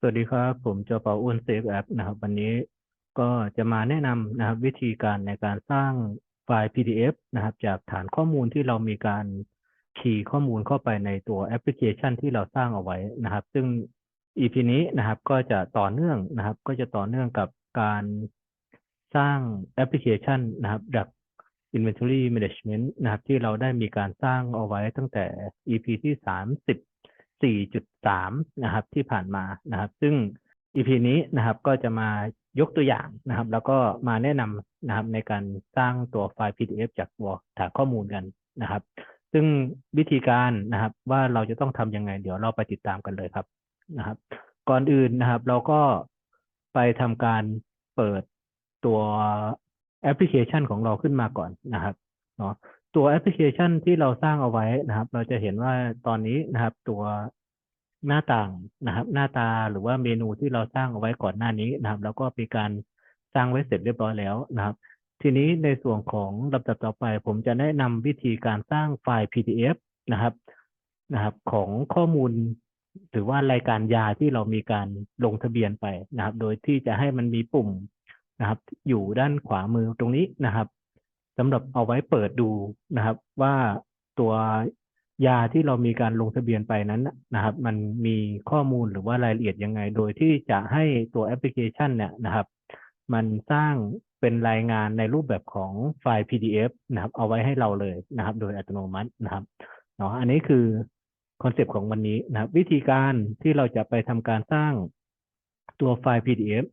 สวัสดีครับ ผมจอเปาอ้วนเซฟแอปนะครับ วันนี้ก็จะมาแนะนำนะครับ วิธีการในการสร้างไฟล์ PDF นะครับ จากฐานข้อมูลที่เรามีการคีย์ข้อมูลเข้าไปในตัวแอปพลิเคชันที่เราสร้างเอาไว้นะครับ ซึ่ง EP นี้นะครับ ก็จะต่อเนื่องนะครับ ก็จะต่อเนื่องกับการสร้างแอปพลิเคชันนะครับจาก Inventory Management นะครับ ที่เราได้มีการสร้างเอาไว้ตั้งแต่ EP ที่ 30 4.3 นะครับที่ผ่านมานะครับ ซึ่ง EP นี้นะครับก็จะมายกตัวอย่างนะครับ แล้วก็มาแนะนำนะครับในการสร้างตัวไฟล์ PDF จากตัวฐานข้อมูลกันนะครับ ซึ่งวิธีการนะครับว่าเราจะต้องทำยังไง เดี๋ยวเราไปติดตามกันเลยครับนะครับ ก่อนอื่นนะครับ เราก็ไปทำการเปิดตัวแอปพลิเคชันของเราขึ้นมาก่อนนะครับเนาะ ตัวแอปพลิเคชันที่เราสร้างเอาไว้นะครับ เราจะเห็นว่าตอนนี้นะครับ ตัวหน้าต่างนะครับ หน้าตาหรือว่าเมนูที่เราสร้างเอาไว้ก่อนหน้านี้นะครับ แล้วก็มีการสร้างไว้เสร็จเรียบร้อยแล้วนะครับ ทีนี้ในส่วนของลำดับต่อไป ผมจะแนะนำวิธีการสร้างไฟล์ PDF นะครับนะครับ ของข้อมูลหรือว่ารายการยาที่เรามีการลงทะเบียนไปนะครับ โดยที่จะให้มันมีปุ่มนะครับ อยู่ด้านขวามือตรงนี้นะครับ สำหรับเอาไว้เปิดดูนะครับ ว่าตัวยาที่เรามีการลงทะเบียนไปนั้นนะครับ มันมีข้อมูลหรือว่ารายละเอียดยังไง โดยที่จะให้ตัวแอปพลิเคชันเนี่ยนะครับ มันสร้างเป็นรายงานในรูปแบบของไฟล์ PDF นะครับ เอาไว้ให้เราเลยนะครับ โดยอัตโนมัตินะครับเนาะอันนี้คือคอนเซปต์ของวันนี้นะครับ วิธีการที่เราจะไปทำการสร้างตัวไฟล์ PDF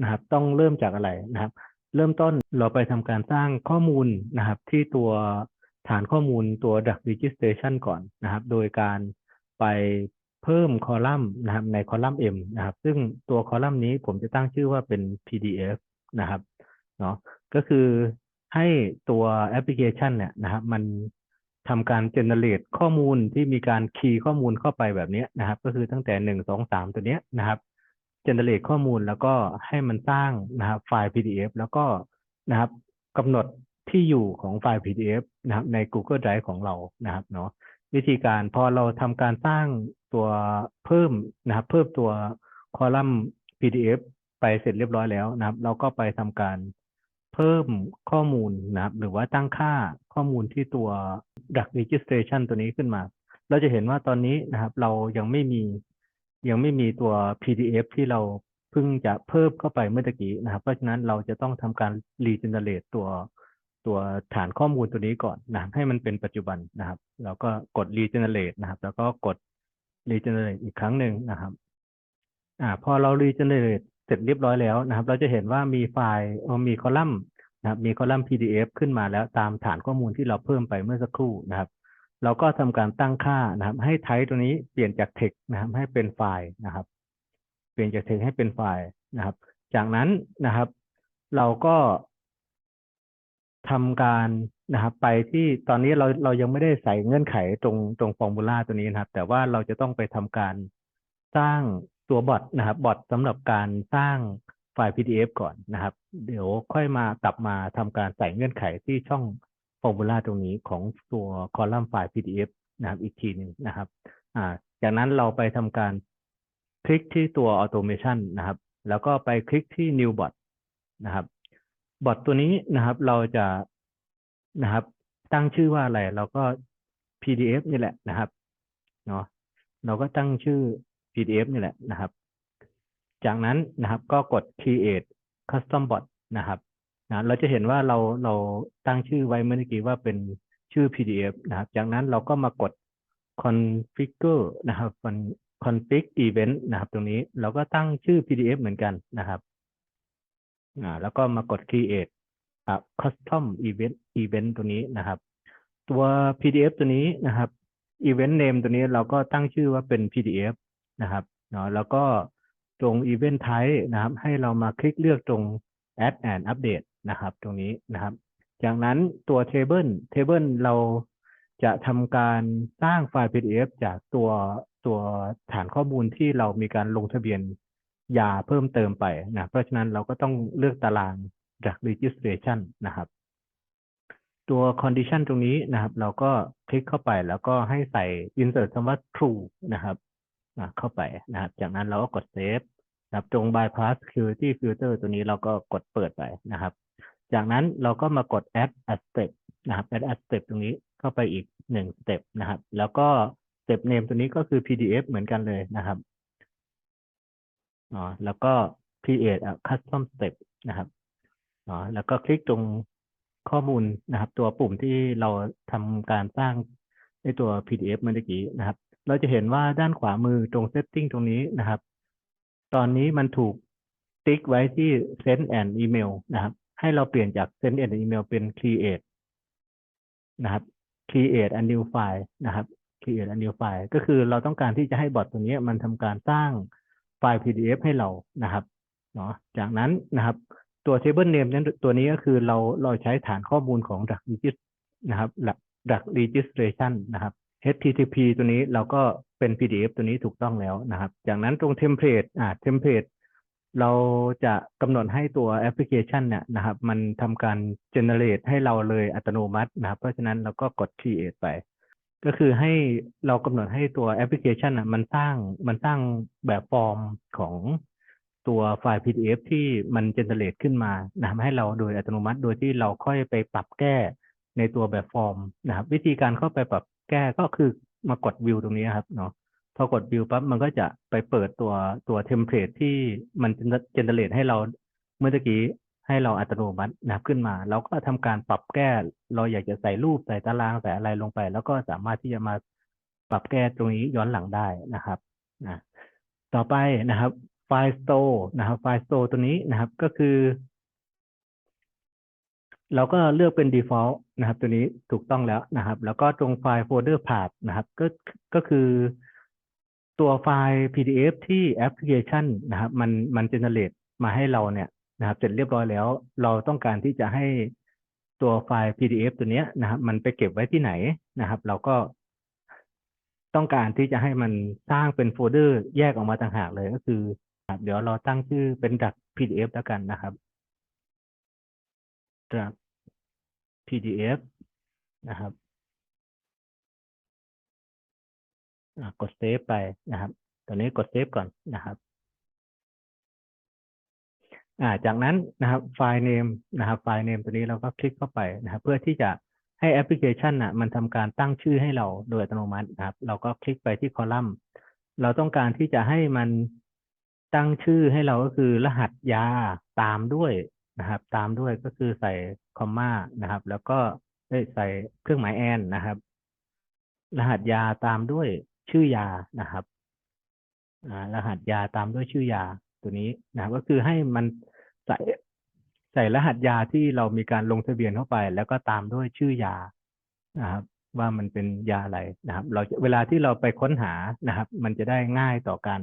นะครับ ต้องเริ่มจากอะไรนะครับ เริ่มต้นเราไปทำการสร้างข้อมูลนะครับที่ตัวฐานข้อมูลตัว Duck Registration ก่อนนะครับ โดยการไปเพิ่มคอลัมน์นะครับในคอลัมน์ M นะครับ ซึ่งตัวคอลัมน์นี้ผมจะตั้งชื่อว่าเป็น PDF นะครับเนาะก็คือให้ตัวแอปพลิเคชันเนี่ยนะครับ มันทำการ generate ข้อมูลที่มีการคีย์ข้อมูลเข้าไปแบบนี้นะครับ ก็คือตั้งแต่หนึ่งสองสามตัวเนี้ยนะครับ generate ข้อมูลแล้วก็ให้มันสร้างนะครับไฟล์ PDF แล้วก็นะครับกำหนดที่อยู่ของไฟล์ PDF นะครับใน Google Drive ของเรานะครับเนาะวิธีการพอเราทำการสร้างตัวเพิ่มนะครับ เพิ่มตัวคอลัมน์ PDF ไปเสร็จเรียบร้อยแล้วนะครับ เราก็ไปทำการเพิ่มข้อมูลนะครับ หรือว่าตั้งค่าข้อมูลที่ตัว Duck Registration ตัวนี้ขึ้นมา เราจะเห็นว่าตอนนี้นะครับ เรายังไม่มี ยังไม่มีตัว PDF ที่เราเพิ่งจะเพิ่มเข้าไปเมื่อกี้นะครับ เพราะฉะนั้นเราจะต้องทำการ regenerate ตัวตัวฐานข้อมูลตัวนี้ก่อนนะให้มันเป็นปัจจุบันนะครับแล้วก็กด regenerate นะครับ แล้วก็กด regenerate อีกครั้งหนึ่งนะครับอ่าพอเรา regenerate เสร็จเรียบร้อยแล้วนะครับ เราจะเห็นว่ามีไฟล์มีคอลัมน์นะครับมีคอลัมน์ PDF ขึ้นมาแล้วตามฐานข้อมูลที่เราเพิ่มไปเมื่อสักครู่นะครับ เราก็ทำการตั้งค่านะครับ ให้ไทป์ตัวนี้เปลี่ยนจาก text นะครับ ให้เป็นไฟล์นะครับ เปลี่ยนจาก text ให้เป็นไฟล์นะครับ จากนั้นนะครับ เราก็ทำการนะครับ ไปที่ตอนนี้เราเรายังไม่ได้ใส่เงื่อนไขตรงตรงฟอร์มูลาตัวนี้นะครับ แต่ว่าเราจะต้องไปทำการสร้างตัวบอทนะครับบอทสำหรับการสร้างไฟล์ PDF ก่อนนะครับ เดี๋ยวค่อยมากลับมาทำการใส่เงื่อนไขที่ช่อง ฟอร์มูลาตรงนี้ของตัวคอลัมน์ไฟล์ PDF นะครับอีกทีหนึ่งนะครับอ่าจากนั้นเราไปทำการคลิกที่ตัว Automation นะครับ แล้วก็ไปคลิกที่ New Bot นะครับบอทตัวนี้นะครับ เราจะนะครับ ตั้งชื่อว่าอะไร เราก็ PDF นี่แหละนะครับเนาะเราก็ตั้งชื่อ PDF นี่แหละนะครับ จากนั้นนะครับก็กด create custom bot นะครับ นะเราจะเห็นว่าเราเราตั้งชื่อไว้เมื่อกี้ว่าเป็นชื่อ PDF นะครับจากนั้นเราก็มากด configure นะครับ config event นะครับ ตรงนี้เราก็ตั้งชื่อ PDF เหมือนกันนะครับอ่าแล้วก็มากด create อ่า custom event event ตัวนี้นะครับ ตัว PDF ตัวนี้นะครับ event name ตัวนี้เราก็ตั้งชื่อว่าเป็น PDF นะครับเนาะแล้วก็ตรง event type นะครับ ให้เรามาคลิกเลือกตรง add and update นะครับ ตรงนี้นะครับ จากนั้นตัว table table เราจะทำการสร้างไฟล์ PDF จากตัวตัวฐานข้อมูลที่เรามีการลงทะเบียนยาเพิ่มเติมไปนะเพราะฉะนั้นเราก็ต้องเลือกตารางจาก registration นะครับ ตัว condition ตรงนี้นะครับ เราก็คลิกเข้าไปแล้วก็ให้ใส่ insert คำว่า true นะครับอะเข้าไปนะครับ จากนั้นเราก็กดเซฟนะครับตรง bypass security filter ตัวนี้เราก็กดเปิดไปนะครับ จากนั้นเราก็มากด add a step นะครับ add a step ตรงนี้เข้าไปอีกหนึ่ง step นะครับ แล้วก็ step name ตัวนี้ก็คือ PDF เหมือนกันเลยนะครับอ๋อแล้วก็ create a custom step นะครับอ๋อแล้วก็คลิกตรงข้อมูลนะครับ ตัวปุ่มที่เราทำการสร้างในตัว PDF เมื่อกี้นะครับ เราจะเห็นว่าด้านขวามือตรง setting ตรงนี้นะครับ ตอนนี้มันถูกติ๊กไว้ที่ send and email นะครับ ให้เราเปลี่ยนจาก send an email เป็น create นะครับ create a new file นะครับ create a new file ก็คือเราต้องการที่จะให้บอทตัวนี้มันทำการสร้างไฟล์ PDF ให้เรานะครับเนาะจากนั้นนะครับตัว table name นั้นตัวนี้ก็คือเราเราใช้ฐานข้อมูลของ Duck Regis นะครับ Duck Registration นะครับ HTTP ตัวนี้เราก็เป็น PDF ตัวนี้ถูกต้องแล้วนะครับ จากนั้นตรง template อ่า template เราจะกำหนดให้ตัวแอปพลิเคชันเนี่ยนะครับ มันทำการ generate ให้เราเลยอัตโนมัตินะครับ เพราะฉะนั้นเราก็กด create ไป ก็คือให้เรากำหนดให้ตัวแอปพลิเคชันอะมันสร้างมันสร้างแบบฟอร์มของตัวไฟล์ PDF ที่มัน generate ขึ้นมานะครับให้เราโดยอัตโนมัติ โดยที่เราค่อยไปปรับแก้ในตัวแบบฟอร์มนะครับ วิธีการเข้าไปปรับแก้ก็คือมากดวิวตรงนี้ครับเนาะ พอกดวิวปั๊บมันก็จะไปเปิดตัวตัวเทมเพลตที่มันเจนเนเรตให้เราเมื่อกี้ให้เราอัตโนมัตินะครับขึ้นมาแล้วก็ทำการปรับแก้ เราอยากจะใส่รูปใส่ตารางใส่อะไรลงไป แล้วก็สามารถที่จะมาปรับแก้ตรงนี้ย้อนหลังได้นะครับนะต่อไปนะครับไฟล์ store นะครับไฟล์ store ตัวนี้นะครับก็คือ เราก็เลือกเป็น default นะครับ ตัวนี้ถูกต้องแล้วนะครับ แล้วก็ตรงไฟล์ folder path นะครับ ก็ก็คือ ตัวไฟล์ PDF ที่แอปพลิเคชันนะครับมันมัน generate มาให้เราเนี่ยนะครับ เสร็จเรียบร้อยแล้ว เราต้องการที่จะให้ตัวไฟล์ PDF ตัวเนี้ยนะครับ มันไปเก็บไว้ที่ไหนนะครับ เราก็ต้องการที่จะให้มันสร้างเป็นโฟลเดอร์แยกออกมาต่างหากเลยก็คือเดี๋ยวเราตั้งชื่อเป็นดัก PDF แล้วกันนะครับจาก PDF นะครับ กดเซฟไปนะครับตอนนี้กดเซฟก่อนนะครับอ่าจากนั้นนะครับไฟล์ name นะครับไฟล์ name ตัวนี้เราก็คลิกเข้าไปนะครับ เพื่อที่จะให้แอปพลิเคชันน่ะมันทำการตั้งชื่อให้เราโดยอัตโนมัตินะครับ เราก็คลิกไปที่คอลัมน์ เราต้องการที่จะให้มันตั้งชื่อให้เราก็คือรหัสยาตามด้วยนะครับ ตามด้วยก็คือใส่คอมมานะครับ แล้วก็ใส่เครื่องหมายแอนนะครับ รหัสยาตามด้วย ชื่อยานะครับรหัสยาตามด้วยชื่อยาตัวนี้นะก็คือให้มันใส่ใส่รหัสยาที่เรามีการลงทะเบียนเข้าไป แล้วก็ตามด้วยชื่อยานะครับ ว่ามันเป็นยาอะไรนะครับ เราเวลาที่เราไปค้นหานะครับ มันจะได้ง่ายต่อการ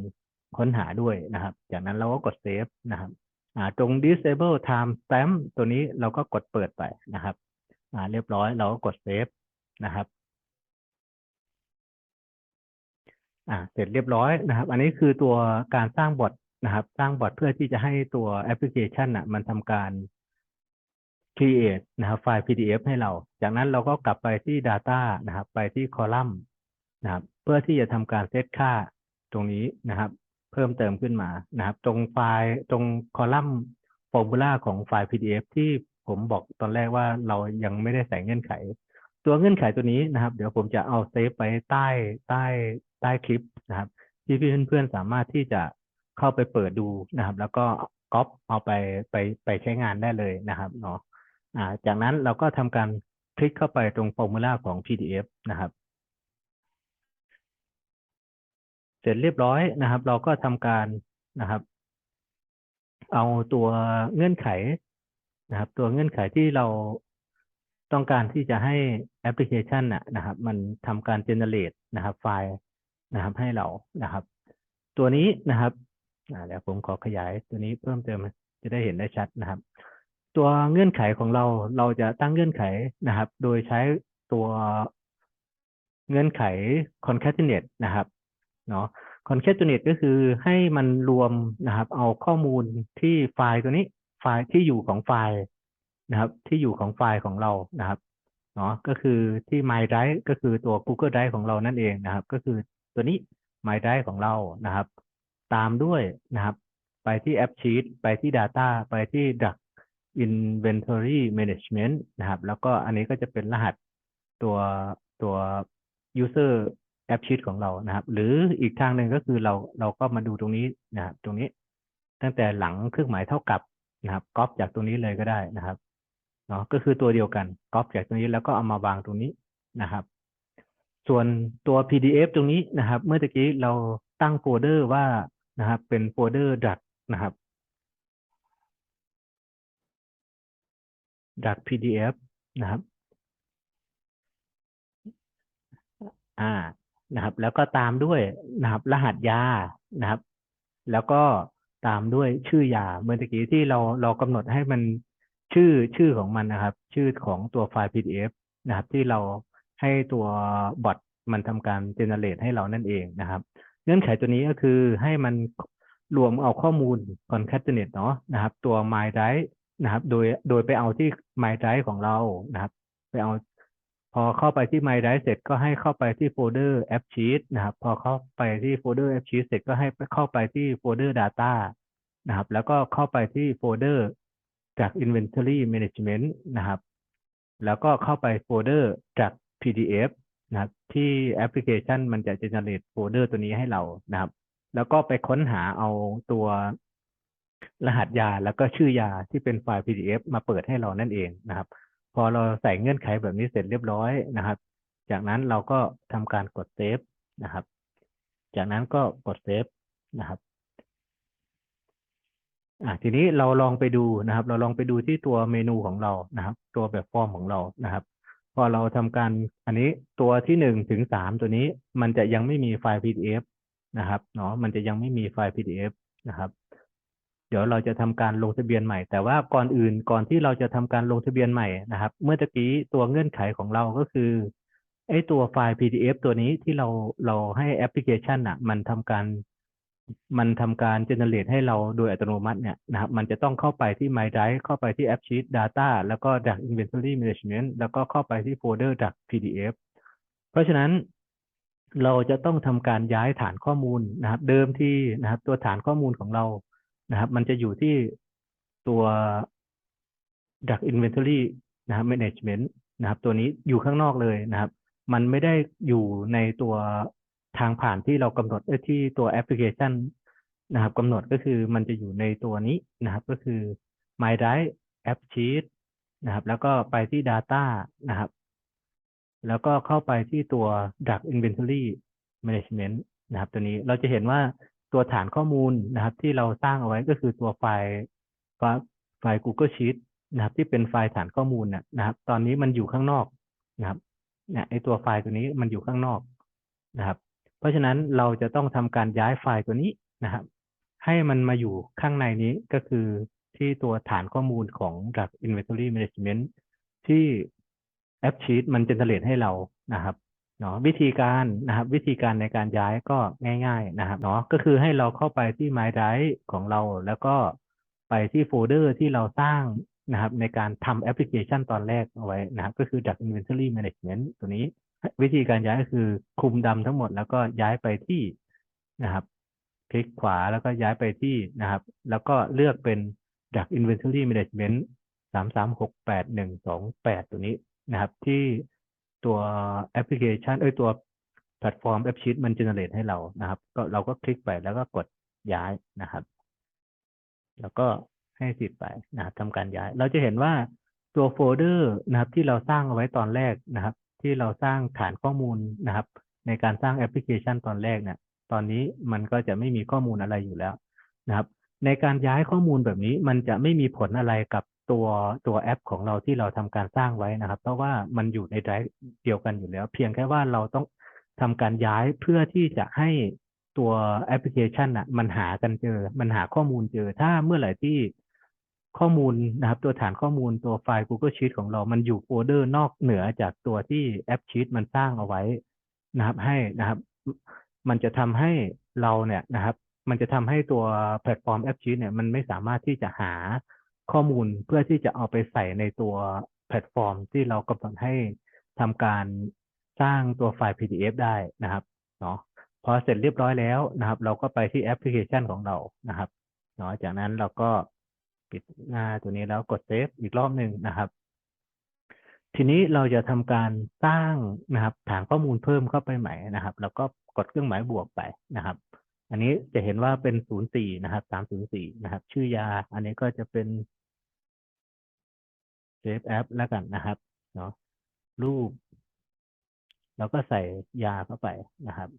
ค้นหาด้วยนะครับ จากนั้นเราก็กดเซฟนะครับตรง disable time stamp ตัวนี้เราก็กดเปิดไปนะครับเรียบร้อยเราก็กดเซฟนะครับ อ่าเสร็จเรียบร้อยนะครับ อันนี้คือตัวการสร้างบอทนะครับ สร้างบอทเพื่อที่จะให้ตัวแอปพลิเคชันอะ มันทำการ create นะครับ ไฟล์ PDF ให้เรา จากนั้นเราก็กลับไปที่ Data นะครับ ไปที่คอลัมน์นะครับ เพื่อที่จะทำการเซตค่าตรงนี้นะครับ เพิ่มเติมขึ้นมานะครับ ตรงไฟล์ตรงคอลัมน์ฟอร์มูลาของไฟล์ PDF ที่ผมบอกตอนแรกว่าเรายังไม่ได้ใส่เงื่อนไข ตัวเงื่อนไขตัวนี้นะครับ เดี๋ยวผมจะเอาเซฟไปใต้ใต้ ใต้คลิปนะครับ ที่พี่เพื่อนๆสามารถที่จะเข้าไปเปิดดูนะครับ แล้วก็ก๊อปเอาไปไปไปใช้งานได้เลยนะครับเนาะอ่าจากนั้นเราก็ทำการคลิกเข้าไปตรงฟอร์มูลาของ PDF นะครับ เสร็จเรียบร้อยนะครับ เราก็ทำการนะครับ เอาตัวเงื่อนไขนะครับ ตัวเงื่อนไขที่เราต้องการที่จะให้แอปพลิเคชันนะครับ มันทำการ generate นะครับ ไฟล์ นะครับ ให้เรานะครับ ตัวนี้นะครับเดี๋ยวผมขอขยายตัวนี้เพิ่มเติมจะได้เห็นได้ชัดนะครับ ตัวเงื่อนไขของเราเราจะตั้งเงื่อนไขนะครับ โดยใช้ตัวเงื่อนไข concatenate นะครับเนาะ concatenate ก็คือให้มันรวมนะครับ เอาข้อมูลที่ไฟล์ตัวนี้ไฟล์ที่อยู่ของไฟล์นะครับ ที่อยู่ของไฟล์ของเรานะครับเนาะก็คือที่ My Drive ก็คือตัว Google Drive ของเรานั่นเองนะครับ ก็คือ ตัวนี้ My Drive ของเรานะครับ ตามด้วยนะครับ ไปที่ App Sheet ไปที่ Data ไปที่ Drug Inventory Management นะครับ แล้วก็อันนี้ก็จะเป็นรหัสตัวตัว User App Sheet ของเรานะครับ หรืออีกทางหนึ่งก็คือเราเราก็มาดูตรงนี้นะครับตรงนี้ตั้งแต่หลังเครื่องหมายเท่ากับนะครับก๊อปจากตรงนี้เลยก็ได้นะครับเนาะก็คือตัวเดียวกันก๊อปจากตรงนี้แล้วก็เอามาวางตรงนี้นะครับ ส่วนตัว PDF ตรงนี้นะครับ เมื่อตะกี้เราตั้งโฟลเดอร์ว่านะครับ เป็นโฟลเดอร์ดักนะครับดัก PDF นะครับ อ่า นะครับ แล้วก็ตามด้วยนะครับ รหัสยานะครับ แล้วก็ตามด้วยชื่อยาเมื่อกี้ที่เราเรากำหนดให้มันชื่อชื่อของมันนะครับ ชื่อของตัวไฟล์ PDF นะครับ ที่เรา ให้ตัวบอทมันทำการเจเนเรตให้เรานั่นเองนะครับ เงื่อนไขตัวนี้ก็คือให้มันรวมเอาข้อมูล concatenate เนาะนะครับ ตัว my drive นะครับ โดยโดยไปเอาที่ my drive ของเรานะครับ ไปเอา พอเข้าไปที่ my drive เสร็จก็ให้เข้าไปที่โฟลเดอร์ app sheet นะครับ พอเข้าไปที่โฟลเดอร์ app sheet เสร็จก็ให้เข้าไปที่โฟลเดอร์ data นะครับ แล้วก็เข้าไปที่โฟลเดอร์จาก inventory management นะครับ แล้วก็เข้าไปโฟลเดอร์จาก PDF นะครับ ที่แอปพลิเคชันมันจะ generate โฟลเดอร์ตัวนี้ให้เรานะครับ แล้วก็ไปค้นหาเอาตัวรหัสยาแล้วก็ชื่อยาที่เป็นไฟล์ PDF มาเปิดให้เรานั่นเองนะครับ พอเราใส่เงื่อนไขแบบนี้เสร็จเรียบร้อยนะครับ จากนั้นเราก็ทำการกดเซฟนะครับ จากนั้นก็กดเซฟนะครับอะทีนี้เราลองไปดูนะครับ เราลองไปดูที่ตัวเมนูของเรานะครับ ตัวแบบฟอร์มของเรานะครับ พอเราทำการอันนี้ตัวที่หนึ่งถึงสามตัวนี้มันจะยังไม่มีไฟล์ PDF นะครับเนาะมันจะยังไม่มีไฟล์ PDF นะครับ เดี๋ยวเราจะทำการลงทะเบียนใหม่ แต่ว่าก่อนอื่นก่อนที่เราจะทำการลงทะเบียนใหม่นะครับ เมื่อตะกี้ตัวเงื่อนไขของเราก็คือไอ้ตัวไฟล์ PDF ตัวนี้ที่เราเราให้แอปพลิเคชันอะ มันทำการ มันทำการ generate ให้เราโดยอัตโนมัติเนี่ยนะครับมันจะต้องเข้าไปที่ My Drive เข้าไปที่ App Sheet Data แล้วก็จาก Inventory Management แล้วก็เข้าไปที่โฟลเดอร์จาก PDF เพราะฉะนั้นเราจะต้องทำการย้ายฐานข้อมูลนะครับ เดิมที่นะครับ ตัวฐานข้อมูลของเรานะครับ มันจะอยู่ที่ตัว Drug Inventory นะครับ Management นะครับ ตัวนี้อยู่ข้างนอกเลยนะครับ มันไม่ได้อยู่ในตัว ทางผ่านที่เรากำหนดที่ตัวแอปพลิเคชันนะครับกำหนดก็คือมันจะอยู่ในตัวนี้นะครับ ก็คือ My Drive App Sheet นะครับ แล้วก็ไปที่ Data นะครับ แล้วก็เข้าไปที่ตัว Drug Inventory Management นะครับ ตัวนี้เราจะเห็นว่าตัวฐานข้อมูลนะครับ ที่เราสร้างเอาไว้ก็คือตัวไฟล์ไฟล์ Google Sheet นะครับ ที่เป็นไฟล์ฐานข้อมูลนะครับ ตอนนี้มันอยู่ข้างนอกนะครับเนี่ยไอตัวไฟล์ตัวนี้มันอยู่ข้างนอกนะครับ เพราะฉะนั้นเราจะต้องทำการย้ายไฟล์ตัวนี้นะครับ ให้มันมาอยู่ข้างในนี้ก็คือที่ตัวฐานข้อมูลของ Drug Inventory Management ที่แอปชีตมันจะเ e ให้เรานะครับเนาะวิธีการนะครับวิธีการในการย้ายก็ง่าย ๆนะครับเนาะก็คือให้เราเข้าไปที่ My Drive ของเรา แล้วก็ไปที่โฟลเดอร์ที่เราสร้างนะครับในการทำแอปพลิเคชันตอนแรกเอาไว้นะครับก็คือ Drug Inventory Management ตัวนี้ วิธีการย้ายก็คือคุมดำทั้งหมด แล้วก็ย้ายไปที่นะครับ คลิกขวาแล้วก็ย้ายไปที่นะครับ แล้วก็เลือกเป็น Drug Inventory Management สามสามหกแปดหนึ่งสองแปดตัวนี้นะครับ ที่ตัวแอปพลิเคชันเอ้ยตัวแพลตฟอร์มแอปชีตมันเจเนเรตให้เรานะครับ ก็เราก็คลิกไปแล้วก็กดย้ายนะครับ แล้วก็ให้สิทธิ์ไปนะครับทำการย้าย เราจะเห็นว่าตัวโฟลเดอร์นะครับ ที่เราสร้างเอาไว้ตอนแรกนะครับ ที่เราสร้างฐานข้อมูลนะครับ ในการสร้างแอปพลิเคชันตอนแรกเนี่ยตอนนี้มันก็จะไม่มีข้อมูลอะไรอยู่แล้วนะครับ ในการย้ายข้อมูลแบบนี้มันจะไม่มีผลอะไรกับตัวตัวแอปของเราที่เราทำการสร้างไว้นะครับ เพราะว่ามันอยู่ในไดรฟ์เดียวกันอยู่แล้ว เพียงแค่ว่าเราต้องทำการย้ายเพื่อที่จะให้ตัวแอปพลิเคชันอะมันหากันเจอ มันหาข้อมูลเจอ ถ้าเมื่อไหร่ที่ ข้อมูลนะครับ ตัวฐานข้อมูลตัวไฟล์ Google Sheet ของเรา มันอยู่โฟลเดอร์นอกเหนือจากตัวที่แอปชีตมันสร้างเอาไว้นะครับ ให้นะครับ มันจะทำให้เราเนี่ยนะครับ มันจะทำให้ตัวแพลตฟอร์มแอปชีตเนี่ย มันไม่สามารถที่จะหาข้อมูลเพื่อที่จะเอาไปใส่ในตัวแพลตฟอร์ม ที่เรากำหนดให้ทำการสร้างตัวไฟล์ PDF ได้นะครับเนาะพอเสร็จเรียบร้อยแล้วนะครับ เราก็ไปที่แอปพลิเคชันของเรานะครับเนาะจากนั้นเราก็ ปิดหน้าตัวนี้แล้วกดเซฟอีกรอบหนึ่งนะครับ ทีนี้เราจะทำการสร้างนะครับ ฐานข้อมูลเพิ่มเข้าไปใหม่นะครับ แล้วก็กดเครื่องหมายบวกไปนะครับ อันนี้จะเห็นว่าเป็นศูนย์สี่นะครับสามศูนย์สี่นะครับ ชื่อยา อันนี้ก็จะเป็นเซฟแอปแล้วกันนะครับเนาะรูป แล้วก็ใส่ยาเข้าไปนะครับ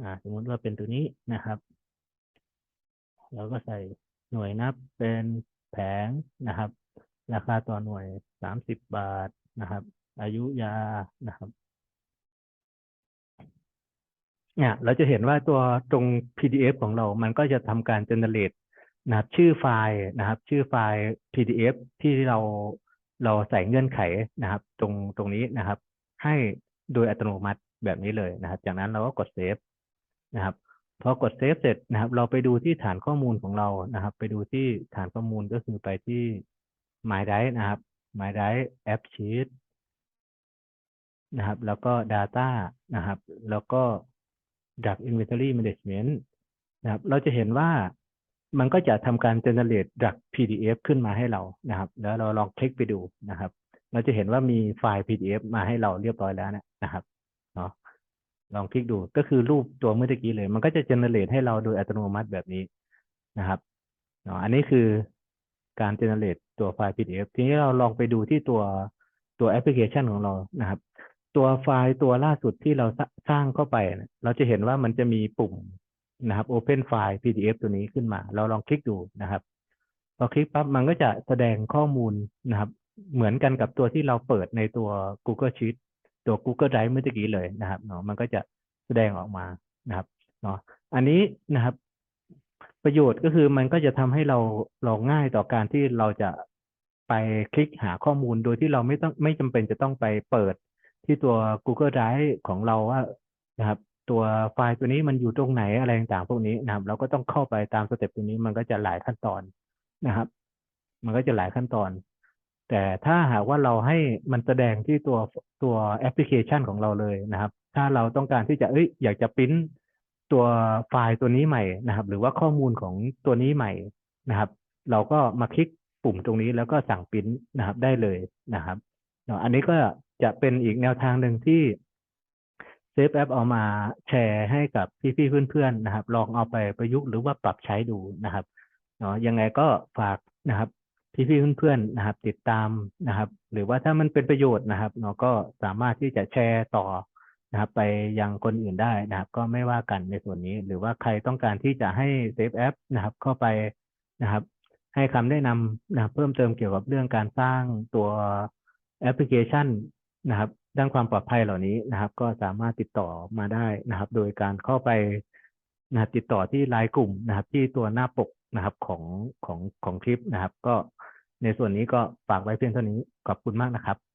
อ่าสมมติว่าเป็นตัวนี้นะครับ เราก็ใส่หน่วยนับเป็นแผงนะครับ ราคาต่อหน่วยสามสิบบาทนะครับ อายุยานะครับเนี่ยเราจะเห็นว่าตัวตรง PDF ของเรา มันก็จะทำการ generate นะครับชื่อไฟล์นะครับ ชื่อไฟล์ PDF ที่เราเราใส่เงื่อนไขนะครับ ตรงตรงนี้นะครับ ให้โดยอัตโนมัติแบบนี้เลยนะครับ จากนั้นเราก็กดเซฟนะครับ พอกดเซฟเสร็จนะครับ เราไปดูที่ฐานข้อมูลของเรานะครับ ไปดูที่ฐานข้อมูลก็คือไปที่ My Drive นะครับ My Drive App Sheet นะครับ แล้วก็ Data นะครับ แล้วก็ Drug Inventory Management นะครับ เราจะเห็นว่ามันก็จะทำการ generate Drug PDF ขึ้นมาให้เรานะครับ แล้วเราลองคลิกไปดูนะครับ เราจะเห็นว่ามีไฟล์ PDF มาให้เราเรียบร้อยแล้วนะครับ ลองคลิกดูก็คือรูปตัวเมื่อกี้เลย มันก็จะ generate ให้เราโดยอัตโนมัติแบบนี้นะครับเนาะอันนี้คือการ generate ตัวไฟล์ PDF ทีนี้เราลองไปดูที่ตัวตัวแอปพลิเคชันของเรานะครับ ตัวไฟล์ตัวล่าสุดที่เราสร้างเข้าไป เราจะเห็นว่ามันจะมีปุ่มนะครับ Open File PDF ตัวนี้ขึ้นมา เราลองคลิกดูนะครับพอคลิกปั๊บมันก็จะแสดงข้อมูลนะครับ เหมือนกันกับตัวที่เราเปิดในตัว Google Sheet ตัว Google Drive เมื่อกี้เลยนะครับเนาะมันก็จะแสดงออกมานะครับเนาะอันนี้นะครับ ประโยชน์ก็คือมันก็จะทำให้เราเราง่ายต่อการที่เราจะไปคลิกหาข้อมูลโดยที่เราไม่ต้องไม่จำเป็นจะต้องไปเปิดที่ตัว Google Drive ของเราว่านะครับ ตัวไฟล์ตัวนี้มันอยู่ตรงไหนอะไรต่างๆพวกนี้นะครับ เราก็ต้องเข้าไปตามสเต็ปตัวนี้มันก็จะหลายขั้นตอนนะครับ มันก็จะหลายขั้นตอน แต่ถ้าหากว่าเราให้มันแสดงที่ตัวตัวแอปพลิเคชันของเราเลยนะครับ ถ้าเราต้องการที่จะเอ้ยอยากจะปริ้นตัวไฟล์ตัวนี้ใหม่นะครับ หรือว่าข้อมูลของตัวนี้ใหม่นะครับ เราก็มาคลิกปุ่มตรงนี้แล้วก็สั่งปริ้นนะครับได้เลยนะครับอันนี้ก็จะเป็นอีกแนวทางหนึ่งที่เซฟแอปเอามาแชร์ให้กับพี่ๆเพื่อนๆนะครับ ลองเอาไปประยุกต์หรือว่าปรับใช้ดูนะครับเนาะยังไงก็ฝากนะครับ พี่ๆเพื่อนๆนะครับ ติดตามนะครับ หรือว่าถ้ามันเป็นประโยชน์นะครับเนาะก็สามารถที่จะแชร์ต่อนะครับ ไปยังคนอื่นได้นะครับ ก็ไม่ว่ากันในส่วนนี้ หรือว่าใครต้องการที่จะให้เซฟแอปนะครับ เข้าไปนะครับ ให้คำแนะนำนะครับ เพิ่มเติมเกี่ยวกับเรื่องการสร้างตัวแอปพลิเคชันนะครับ ด้านความปลอดภัยเหล่านี้นะครับ ก็สามารถติดต่อมาได้นะครับ โดยการเข้าไปนะติดต่อที่ไลน์กลุ่มนะครับ ที่ตัวหน้าปก นะครับของของของคลิปนะครับ ก็ในส่วนนี้ก็ฝากไว้เพียงเท่านี้ขอบคุณมากนะครับ